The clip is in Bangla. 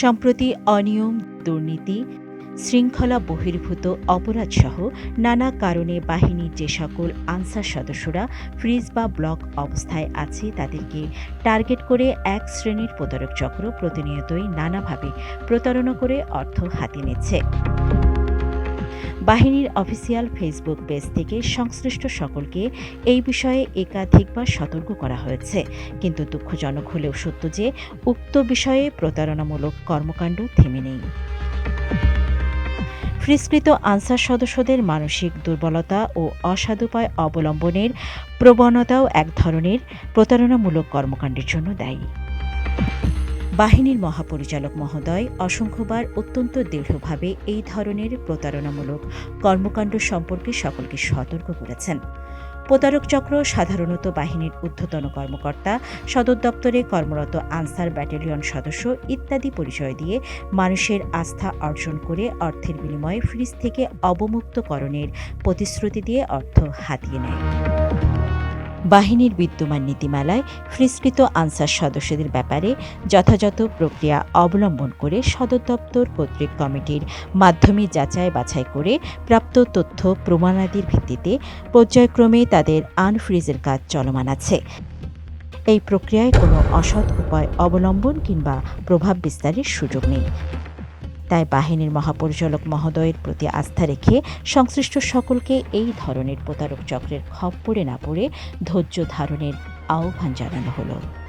সম্প্রতি অনিয়ম, দুর্নীতি, শৃঙ্খলা বহির্ভূত অপরাধসহ নানা কারণে বাহিনীর যে সকল আনসার সদস্যরা ফ্রিজ বা ব্লক অবস্থায় আছে, তাদেরকে টার্গেট করে এক শ্রেণির প্রতারক চক্র প্রতিনিয়তই নানাভাবে প্রতারণা করে অর্থ হাতিয়ে নিচ্ছে। বাহিনীর অফিসিয়াল ফেসবুক পেজ থেকে সংশ্লিষ্ট সকলকে এই বিষয়ে একাধিকবার সতর্ক করা হয়েছে। কিন্তু দুঃখজনক হলেও সত্য যে, উক্ত বিষয়ে প্রতারণামূলক কর্মকাণ্ড থেমে নেই। ফ্রিস্কৃত আনসার সদস্যদের মানসিক দুর্বলতা ও অসাধুপায় অবলম্বনের প্রবণতাও এক ধরনের প্রতারণামূলক কর্মকাণ্ডের জন্য দায়ী। বাহিনীর মহাপরিচালক মহোদয় অসংখ্যবার অত্যন্ত দৃঢ়ভাবে এই ধরনের প্রতারণামূলক কর্মকাণ্ড সম্পর্কে সকলকে সতর্ক করেছেন। প্রতারক চক্র সাধারণত বাহিনীর ঊর্ধ্বতন কর্মকর্তা, সদর দপ্তরে কর্মরত আনসার ব্যাটালিয়ন সদস্য ইত্যাদি পরিচয় দিয়ে মানুষের আস্থা অর্জন করে অর্থের বিনিময়ে ফ্রিজ থেকে অবমুক্তকরণের প্রতিশ্রুতি দিয়ে অর্থ হাতিয়ে নেয়। বাহিনীর বিদ্যমান নীতিমালায় ফ্রিস্কৃত আনসার সদস্যদের ব্যাপারে যথাযথ প্রক্রিয়া অবলম্বন করে সদর দপ্তর কর্তৃক কমিটির মাধ্যমে যাচাই বাছাই করে প্রাপ্ত তথ্য প্রমাণাদির ভিত্তিতে পর্যায়ক্রমে তাদের আনফ্রিজের কাজ চলমান আছে। এই প্রক্রিয়ায় কোনো অসৎ উপায় অবলম্বন কিংবা প্রভাব বিস্তারের সুযোগ নেই। তাই বাহিনীর মহাপরিচালক মহোদয়ের প্রতি আস্থা রেখে সংশ্লিষ্ট সকলকে এই ধরনের প্রতারক চক্রের খপ্পরে না পড়ে ধৈর্য ধারণের আহ্বান জানানো হলো।